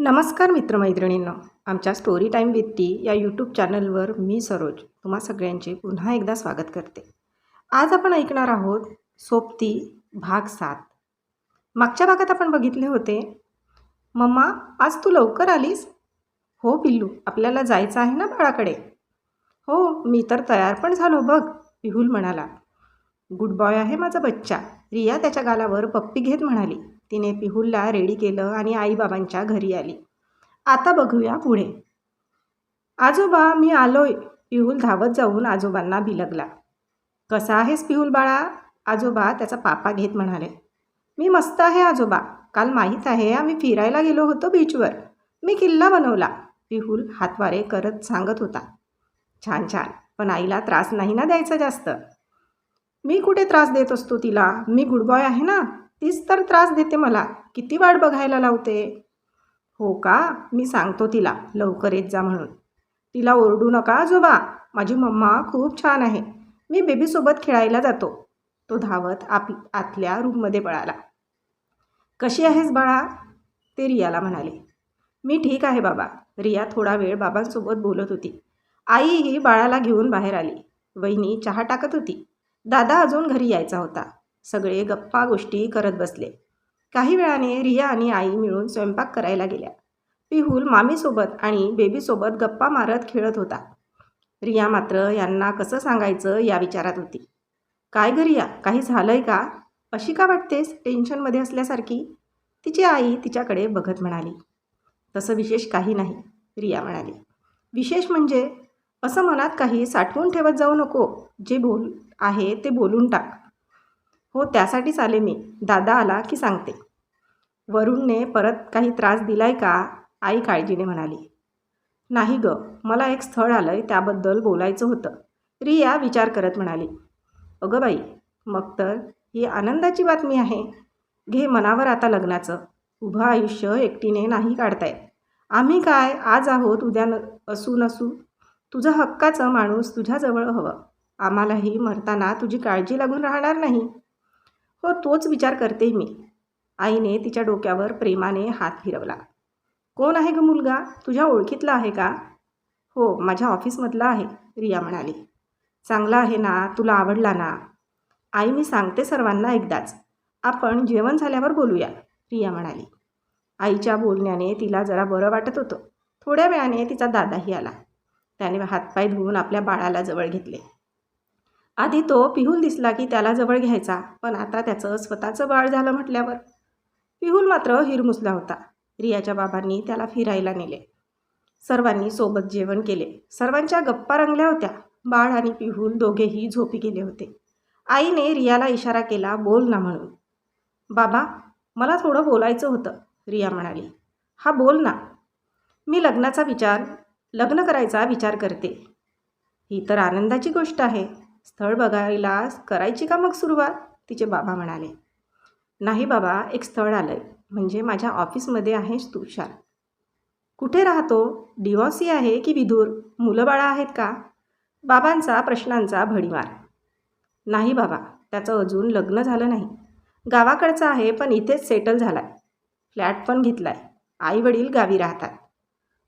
नमस्कार मित्रमैत्रिणींनो. आमच्या स्टोरी टाईम विथ टी या यूट्यूब चॅनलवर मी सरोज तुम्हा सगळ्यांचे पुन्हा एकदा स्वागत करते. आज आपण ऐकणार आहोत सोबती भाग सात. मागच्या भागात आपण बघितले होते मम्मा आज तू लवकर आलीस? हो पिल्लू आपल्याला जायचं आहे ना बाळाकडे? हो मी तर तयार पण झालो बघ पिहुल म्हणाला. गुड बॉय आहे माझा बच्चा. रिया त्याच्या गालावर पप्पी घेत म्हणाली. तिने पिहुलला रेडी केलं आणि आईबाबांच्या घरी आली. आता बघूया पुढे. आजोबा मी आलोय. पिहुल धावत जाऊन आजोबांना बिलगला. कसा आहेस पिहुल बाळा? आजोबा त्याचा पापा घेत म्हणाले. मी मस्त आहे आजोबा. काल माहीत आहे आम्ही फिरायला गेलो होतो बीचवर. मी किल्ला बनवला. पिहुल हातवारे करत सांगत होता. छान छान. पण आईला त्रास नाही ना द्यायचा जास्त? मी कुठे त्रास देत असतो तिला? मी गुडबॉय आहे ना? तीच तर त्रास देते मला. किती वाट बघायला लावते? हो का? मी सांगतो तिला. लवकर येत जा म्हणून. तिला ओरडू नका आजोबा. माझी मम्मा खूप छान आहे. मी बेबीसोबत खेळायला जातो. तो धावत आप आतल्या रूममध्ये पळाला. कशी आहेस बाळा? ते रियाला म्हणाले. मी ठीक आहे बाबा. रिया थोडा वेळ बाबांसोबत बोलत होती. आई ही बाळाला घेऊन बाहेर आली. वहिनी चहा टाकत होती. दादा अजून घरी यायचा होता. सगळे गप्पा गोष्टी करत बसले. काही वेळाने रिया आणि आई मिळून स्वयंपाक करायला गेल्या. पिहुल मामीसोबत आणि बेबीसोबत गप्पा मारत खेळत होता. रिया मात्र यांना कसं सांगायचं या विचारात होती. काय ग रिया काही झालं आहे का? अशी का वाटतेस? टेन्शनमध्ये असल्यासारखी. तिची आई तिच्याकडे बघत म्हणाली. तसं विशेष काही नाही रिया म्हणाली. विशेष म्हणजे असं मनात काही साठवून ठेवत जाऊ नको. जे बोल आहे ते बोलून टाक. हो त्यासाठीच आले मी. दादा आला की सांगते. वरुणने परत काही त्रास दिलाय का? आई काळजीने म्हणाली. नाही ग मला एक स्थळ आलं आहे त्याबद्दल बोलायचं होतं. रिया विचार करत म्हणाली. अगं बाई मग तर ही आनंदाची बातमी आहे. घे मनावर आता लग्नाचं. उभं आयुष्य एकटीने नाही काढताय आम्ही काय? आज आहोत उद्या न असू नसू. तुझं हक्काचं माणूस तुझ्याजवळ हवं. आम्हालाही मरताना तुझी काळजी लागून राहणार नाही. हो तोच विचार करते मी. आईने तिच्या डोक्यावर प्रेमाने हात फिरवला. कोण आहे ग मुलगा? तुझ्या ओळखीतला आहे का? हो माझ्या ऑफिसमधला आहे रिया म्हणाली. चांगला आहे ना तुला आवडला ना? आई मी सांगते सर्वांना एकदाच. आपण जेवण झाल्यावर बोलूया रिया म्हणाली. आईच्या बोलण्याने तिला जरा बरं वाटत होतं. थोड्या वेळाने तिचा दादाही आला. त्याने हातपाय धुवून आपल्या बाळाला जवळ घेतले. आधी तो पिहुल दिसला की त्याला जवळ घ्यायचा पण आता त्याचं स्वतःचं बाळ झालं म्हटल्यावर. पिहुल मात्र हिरमुसला होता. रियाच्या बाबांनी त्याला फिरायला नेले. सर्वांनी सोबत जेवण केले. सर्वांच्या गप्पा रंगल्या होत्या. बाळ आणि पिहुल दोघेही झोपी गेले होते. आईने रियाला इशारा केला बोल ना म्हणून. बाबा मला थोडं बोलायचं होतं रिया म्हणाली. हा बोल ना. मी लग्नाचा विचार लग्न करायचा विचार करते. ही तर आनंदाची गोष्ट आहे. स्थळ बघायला करायची का मग सुरुवात? तिचे बाबा म्हणाले. नाही बाबा एक स्थळ आलं आहे म्हणजे माझ्या ऑफिसमध्ये आहेस तुषार कुठे राहतो? डिवॉसी आहे की विधूर मुलं बाळा आहेत का? बाबांचा प्रश्नांचा भडीमार. नाही बाबा त्याचं अजून लग्न झालं नाही. गावाकडचं आहे पण इथेच सेटल झाला आहे फ्लॅट पण घेतला आहे आईवडील गावी राहतात.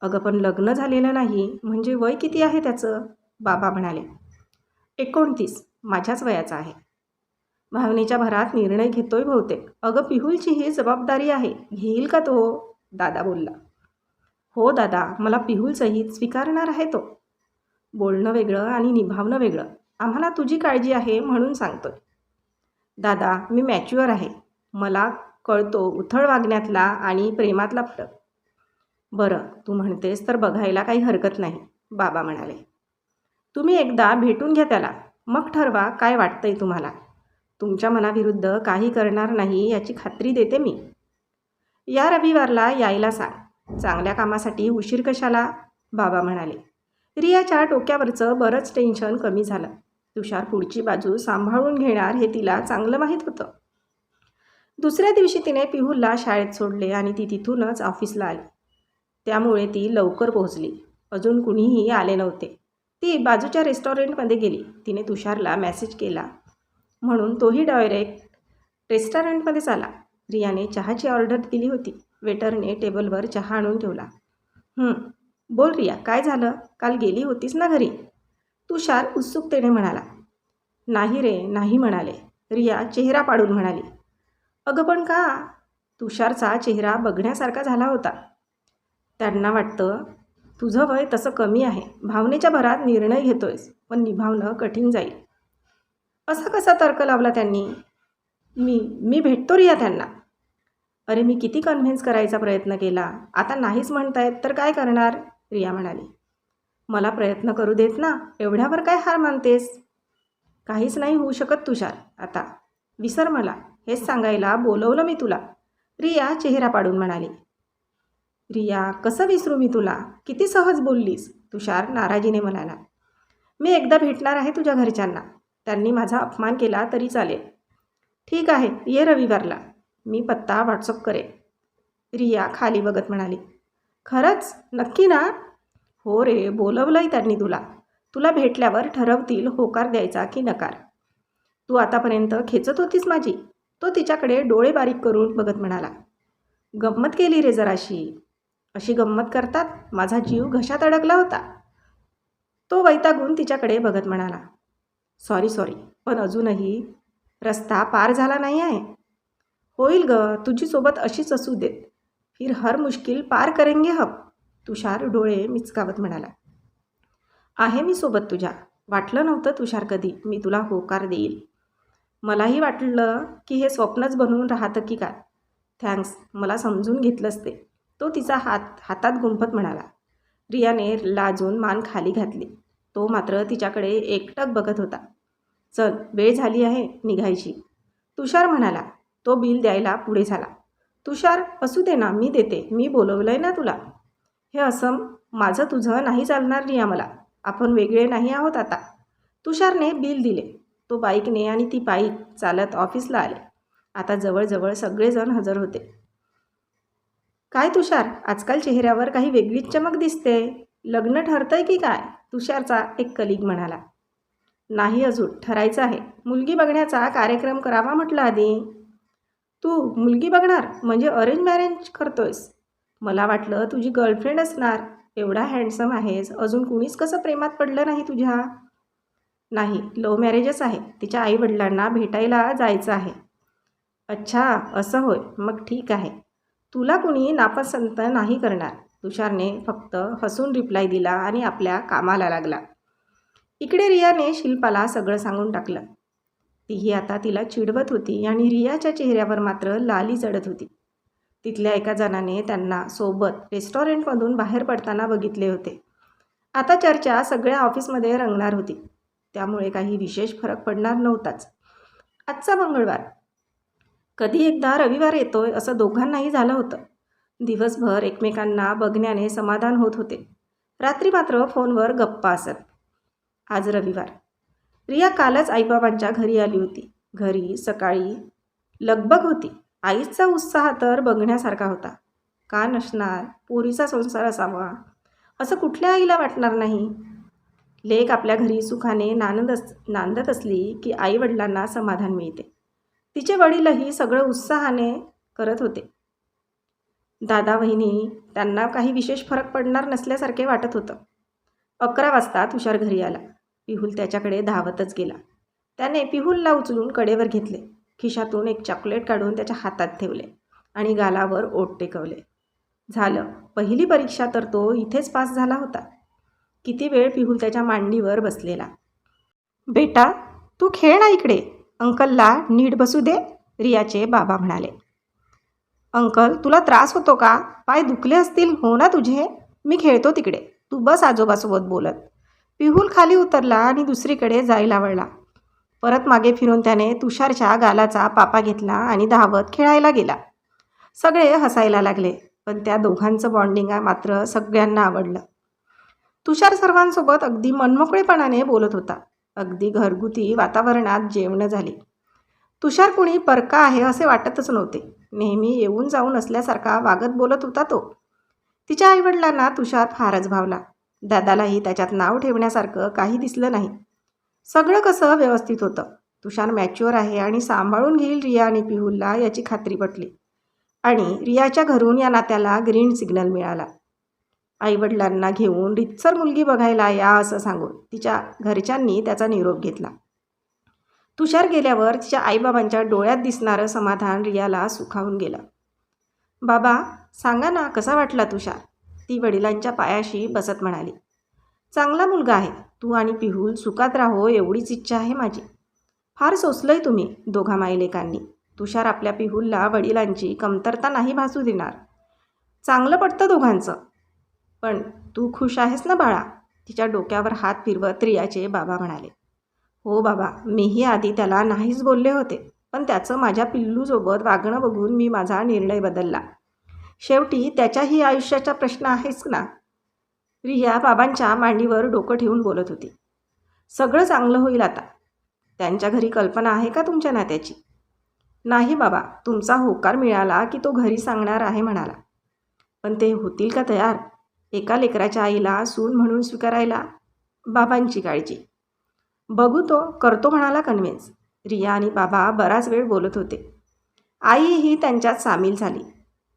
अगं पण लग्न झालेलं नाही. म्हणजे वय किती आहे त्याचं? बाबा म्हणाले. एकोणतीस. माझ्याच वयाचा आहे. भावनेच्या भरात निर्णय घेतोय बहुतेक. अगं पिहुलची ही जबाबदारी आहे. घेईल का तो? दादा बोलला. हो दादा. मला पिहुलसहित स्वीकारणार आहे तो. बोलणं वेगळं आणि निभावणं वेगळं. आम्हाला तुझी काळजी आहे म्हणून सांगतोय. दादा मी मॅच्युअर आहे. मला कळतो उथळ वागण्यातला आणि प्रेमातला फरक. बरं तू म्हणतेस तर बघायला काही हरकत नाही बाबा म्हणाले. तुम्ही एकदा भेटून घ्या त्याला मग ठरवा काय वाटतंय तुम्हाला. तुमच्या मनाविरुद्ध काही करणार नाही याची खात्री देते मी. या रविवारला यायला सांग चांगल्या कामासाठी उशीर कशाला? बाबा म्हणाले. रियाच्या डोक्यावरचं बरंच टेन्शन कमी झालं. तुषार पुढची बाजू सांभाळून घेणार हे तिला चांगलं माहीत होतं. दुसऱ्या दिवशी तिने पिहुलला शाळेत सोडले आणि ती तिथूनच ऑफिसला आली. त्यामुळे ती लवकर पोहोचली. अजून कुणीही आले नव्हते. ती बाजूच्या रेस्टॉरंटमध्ये गेली. तिने तुषारला मेसेज केला. म्हणून तोही डायरेक्ट रेस्टॉरंटमध्येच आला रियाने चहाची ऑर्डर दिली होती. वेटरने टेबलवर चहा आणून ठेवला. बोल रिया काय झालं? काल गेली होतीस ना घरी? तुषार उत्सुकतेने म्हणाला. नाही रे नाही म्हणाले. रिया चेहरा पाडून म्हणाली. अगं पण का? तुषारचा चेहरा बघण्यासारखा झाला होता. त्यांना वाटतं तुझं वय तसं कमी आहे. भावनेच्या भरात निर्णय घेतोयस पण निभावणं कठीण जाईल. असा कसा तर्क लावला त्यांनी? मी मी भेटतो रिया त्यांना. अरे मी किती कन्व्हिन्स करायचा प्रयत्न केला. आता नाहीच म्हणतायत तर काय करणार? रिया म्हणाली. मला प्रयत्न करू देत ना. एवढ्यावर काय हार मानतेस? काहीच नाही होऊ शकत तुषार. आता विसर मला. हेच सांगायला बोलवलं मी तुला. रिया चेहरा पाडून म्हणाली. रिया कसं विसरू मी तुला? किती सहज बोललीस? तुषार नाराजीने म्हणाला. मी एकदा भेटणार आहे तुझ्या घरच्यांना. त्यांनी माझा अपमान केला तरी चालेल. ठीक आहे ये रविवारला. मी पत्ता व्हॉट्सअप करेन. रिया खाली बघत म्हणाली. खरंच? नक्की ना? हो रे बोलवलंय त्यांनी तुला. तुला भेटल्यावर ठरवतील होकार द्यायचा की नकार. तू आतापर्यंत खेचत होतीस माझी. तो तिच्याकडे डोळे बारीक करून बघत म्हणाला. गंमत केली रे जराशी. अशी गंमत करतात माझा जीव घशात अडकला होता. तो वैतागून तिच्याकडे बघत म्हणाला सॉरी सॉरी पण अजूनही रस्ता पार झाला नाही आहे. होईल ग तुझी सोबत अशीच असू देत. फिर हर मुश्किल पार करेंगे हप तुषार डोळे मिचकावत म्हणाला आहे मी सोबत तुझ्या. वाटलं नव्हतं तुषार कधी मी तुला होकार देईल. मलाही वाटलं की हे स्वप्नच बनवून राहतं की काय. थँक्स मला समजून घेतलंच ते. तो तिचा हात हातात गुंफत म्हणाला. रियाने लाजून मान खाली घातली. तो मात्र तिच्याकडे एकटक बघत होता. चल वेळ झाली आहे निघायची. तुषार म्हणाला. तो बिल द्यायला पुढे झाला. तुषार असू दे ना मी देते. मी बोलवलं आहे ना तुला. हे असं माझं तुझं नाही चालणार रिया मला. आपण वेगळे नाही आहोत आता. तुषारने बिल दिले. तो बाईकने आणि ती बाईक चालत ऑफिसला आले. आता जवळजवळ सगळेजण हजर होते. काय तुषार? आजकाल चेहऱ्यावर काही वेगळीच चमक दिसते. लग्न ठरतंय की काय? तुषारचा एक कलिग म्हणाला. नाही अजून ठरायचं आहे. मुलगी बघण्याचा कार्यक्रम करावा म्हटलं आधी. तू मुलगी बघणार? म्हणजे अरेंज मॅरेंज करतोयस. मला वाटलं तुझी गर्लफ्रेंड असणार. एवढा हँडसम आहेस. अजून कुणीच कसं प्रेमात पडलं नाही तुझ्या? नाही लव्ह मॅरेजच आहे. तिच्या आईवडिलांना भेटायला जायचं आहे. अच्छा असं होय. मग ठीक आहे. तुला कुणी नापसंत नाही करणार. तुषारने फक्त हसून रिप्लाय दिला आणि आपल्या कामाला लागला. इकडे रियाने शिल्पाला सगळं सांगून टाकलं. तीही आता तिला चिडवत होती आणि रियाच्या चेहऱ्यावर मात्र लाली चढत होती. तिथल्या एका जणाने त्यांना सोबत रेस्टॉरंटमधून बाहेर पडताना बघितले होते. आता चर्चा सगळ्या ऑफिसमध्ये रंगणार होती. त्यामुळे काही विशेष फरक पडणार नव्हताच. आजचा मंगळवार. कधी एकदा रविवार येतोय असं दोघांनाही झालं होतं. दिवसभर एकमेकांना बघण्याने समाधान होत होते. रात्री मात्र फोनवर गप्पा असत. आज रविवार. रिया कालच आईबाबांच्या घरी आली होती. घरी सकाळी लगबग होती. आईचा उत्साह तर बघण्यासारखा होता. का नसणार? पोरीचा संसार असावा. असं कुठल्या आईला वाटणार नाही? लेक आपल्या घरी सुखाने नांदत अस नांदत असली की आईवडिलांना समाधान मिळते. तिचे वडीलही सगळं उत्साहाने करत होते. दादा वहिनी त्यांना काही विशेष फरक पडणार नसल्यासारखे वाटत होतं. अकरा वाजता तुषार घरी आला. पिहुल त्याच्याकडे धावतच गेला. त्याने पिहुलला उचलून कडेवर घेतले. खिशातून एक चॉकलेट काढून त्याच्या हातात ठेवले आणि गालावर ओट टेकवले. झालं. पहिली परीक्षा तर तो इथेच पास झाला होता. किती वेळ पिहुल त्याच्या मांडीवर बसलेला. बेटा तू खेळ ना इकडे. अंकलला नीट बसू दे रियाचे बाबा म्हणाले. अंकल तुला त्रास होतो का? पाय दुखले असतील हो ना तुझे? मी खेळतो तिकडे. तू बस आजोबासोबत बोलत. पिहूल खाली उतरला आणि दुसरीकडे जायला वळला परत मागे फिरून त्याने तुषारच्या गालाचा पापा घेतला आणि धावत खेळायला गेला. सगळे हसायला लागले पण त्या दोघांचं बॉन्डिंग मात्र सगळ्यांना आवडलं. तुषार सर्वांसोबत अगदी मनमोकळेपणाने बोलत होता. अगदी घरगुती वातावरणात जेवणं झाली. तुषार कुणी परका आहे असे वाटतच नव्हते. नेहमी येऊन जाऊन असल्यासारखा वागत बोलत होता तो. तिच्या आईवडिलांना तुषार फारच भावला. दादालाही त्याच्यात नाव ठेवण्यासारखं काही दिसलं नाही. सगळं कसं व्यवस्थित होतं? तुषार मॅच्युअर आहे आणि सांभाळून घेईल रिया आणि पिहुलला याची खात्री पटली. आणि रियाच्या घरून या नात्याला ग्रीन सिग्नल मिळाला. आईवडिलांना घेऊन रितसर मुलगी बघायला या असं सांगून तिच्या घरच्यांनी त्याचा निरोप घेतला. तुषार गेल्यावर तिच्या आईबाबांच्या डोळ्यात दिसणारं समाधान रियाला सुखावून गेलं. बाबा सांगा ना कसा वाटला तुषार? ती वडिलांच्या पायाशी बसत म्हणाली. चांगला मुलगा आहे. तू आणि पिहूल सुखात राहो एवढीच इच्छा आहे माझी. फार सोसलंय तुम्ही दोघा माईलेकांनी तुषार आपल्या पिहूलला वडिलांची कमतरता नाही भासू देणार. चांगलं पडतं दोघांचं. पण तू खुश आहेस ना बाळा? तिच्या डोक्यावर हात फिरवत रियाचे बाबा म्हणाले. हो बाबा मीही आधी त्याला नाहीच बोलले होते पण त्याचं माझ्या पिल्लूसोबत वागणं बघून मी माझा निर्णय बदलला. शेवटी त्याच्याही आयुष्याचा प्रश्न आहेच ना? रिया बाबांच्या मांडीवर डोकं ठेवून बोलत होती. सगळं चांगलं होईल आता. त्यांच्या घरी कल्पना आहे का तुमच्या नात्याची? नाही बाबा तुमचा होकार मिळाला की तो घरी सांगणार आहे म्हणाला. पण ते होतील का तयार? एका लेकराच्या आईला सून म्हणून स्वीकारायला बाबांची काळजी. बघू तो करतो म्हणाला कन्व्हिन्स रिया आणि बाबा बराच वेळ बोलत होते. आईही त्यांच्यात सामील झाली.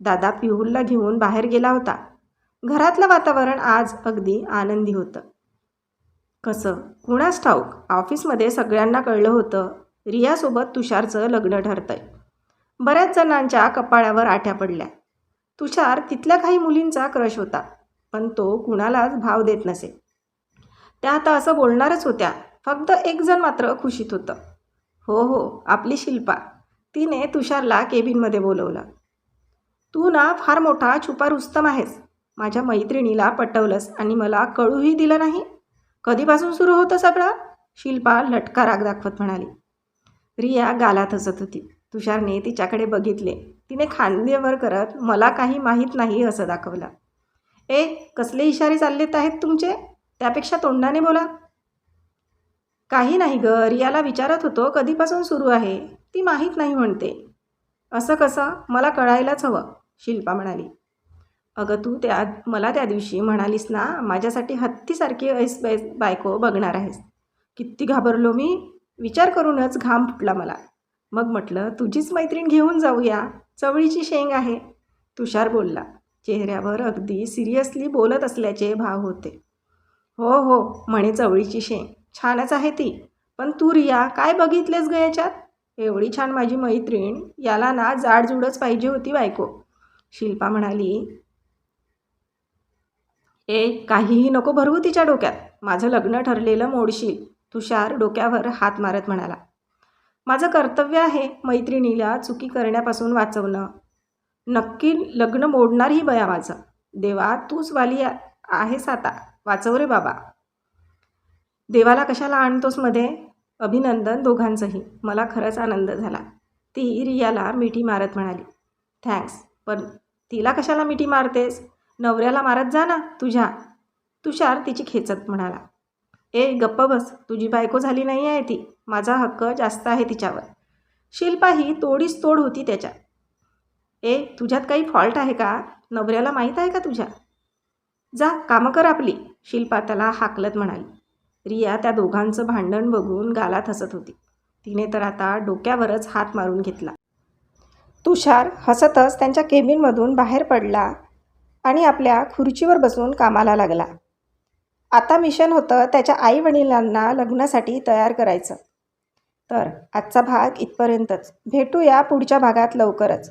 दादा पिहुलला घेऊन बाहेर गेला होता. घरातलं वातावरण आज अगदी आनंदी होतं. कसं? कुणास ठाऊक? ऑफिसमध्ये सगळ्यांना कळलं होतं. रियासोबत तुषारचं लग्न ठरतंय. बऱ्याच जणांच्या कपाळावर आठ्या पडल्या. तुषार तिथल्या काही मुलींचा क्रश होता. पण तो कुणालाच भाव देत नसे. त्या आता असं बोलणारच होत्या. फक्त एकजण मात्र खुशीत होतं. हो हो आपली शिल्पा. तिने तुषारला केबिनमध्ये बोलवलं. तू ना फार मोठा छुपा रुस्तम आहेस. माझ्या मैत्रिणीला पटवलंस आणि मला कळूही दिलं नाही. कधीपासून सुरू होतं सगळं? शिल्पा लटका राग दाखवत म्हणाली. रिया गालात हसत होती. तुषारने तिच्याकडे बघितले. तिने खांदेवर करत मला काही माहीत नाही असं दाखवलं. ए कसले इशारे चाललेत आहेत तुमचे? त्यापेक्षा तोंडाने बोला. काही नाही ग रियाला विचारत होतो कधीपासून सुरू आहे? ती माहीत नाही म्हणते. असं कसं? मला कळायलाच हवं शिल्पा म्हणाली. अगं तू त्या मला त्या दिवशी म्हणालीस ना माझ्यासाठी हत्तीसारखी ऐस बैस बायको बघणार आहेस. किती घाबरलो मी. विचार करूनच घाम फुटला मला. मग म्हटलं तुझीच मैत्रीण घेऊन जाऊया. चवळीची शेंग आहे. तुषार बोलला. चेहऱ्यावर अगदी सिरियसली बोलत असल्याचे भाव होते. हो हो म्हणे चवळीची शेंग छानच आहे ती. पण तू रिया काय बघितलेस ग याच्यात? एवढी छान माझी मैत्रीण याला ना जाडजुडच पाहिजे होती बायको. शिल्पा म्हणाली ए काहीही नको भरवू तिच्या डोक्यात. माझं लग्न ठरलेलं मोडशील. तुषार डोक्यावर हात मारत म्हणाला. माझं कर्तव्य आहे मैत्रिणीला चुकी करण्यापासून वाचवणं. नक्की लग्न मोडणार ही बया माझं. देवा तूच वाली आहेस आता. वाचव रे बाबा. देवाला कशाला आणतोस मध्ये? अभिनंदन दोघांचंही. मला खरंच आनंद झाला. ती रियाला मिठी मारत म्हणाली. थँक्स पण तिला कशाला मिठी मारतेस? नवऱ्याला मारत जा ना तुझ्या. तुषार तिची खेचत म्हणाला. ए गप्प बस. तुझी बायको झाली नाही आहे ती. माझा हक्क जास्त आहे तिच्यावर. शिल्पा ही तोडीच तोड होती त्याच्या ए तुझ्यात काही फॉल्ट आहे का? नवऱ्याला माहीत आहे का तुझ्या? जा कामं कर आपली शिल्पा त्याला हाकलत म्हणाली. रिया त्या दोघांचं भांडण बघून गालात हसत होती. तिने तर आता डोक्यावरच हात मारून घेतला. तुषार हसतच त्यांच्या केबिनमधून बाहेर पडला आणि आपल्या खुर्चीवर बसून कामाला लागला. आता मिशन होतं त्याच्या आईवडिलांना लग्नासाठी तयार करायचं. तर आजचा भाग इथपर्यंतच. भेटूया पुढच्या भागात लवकरच.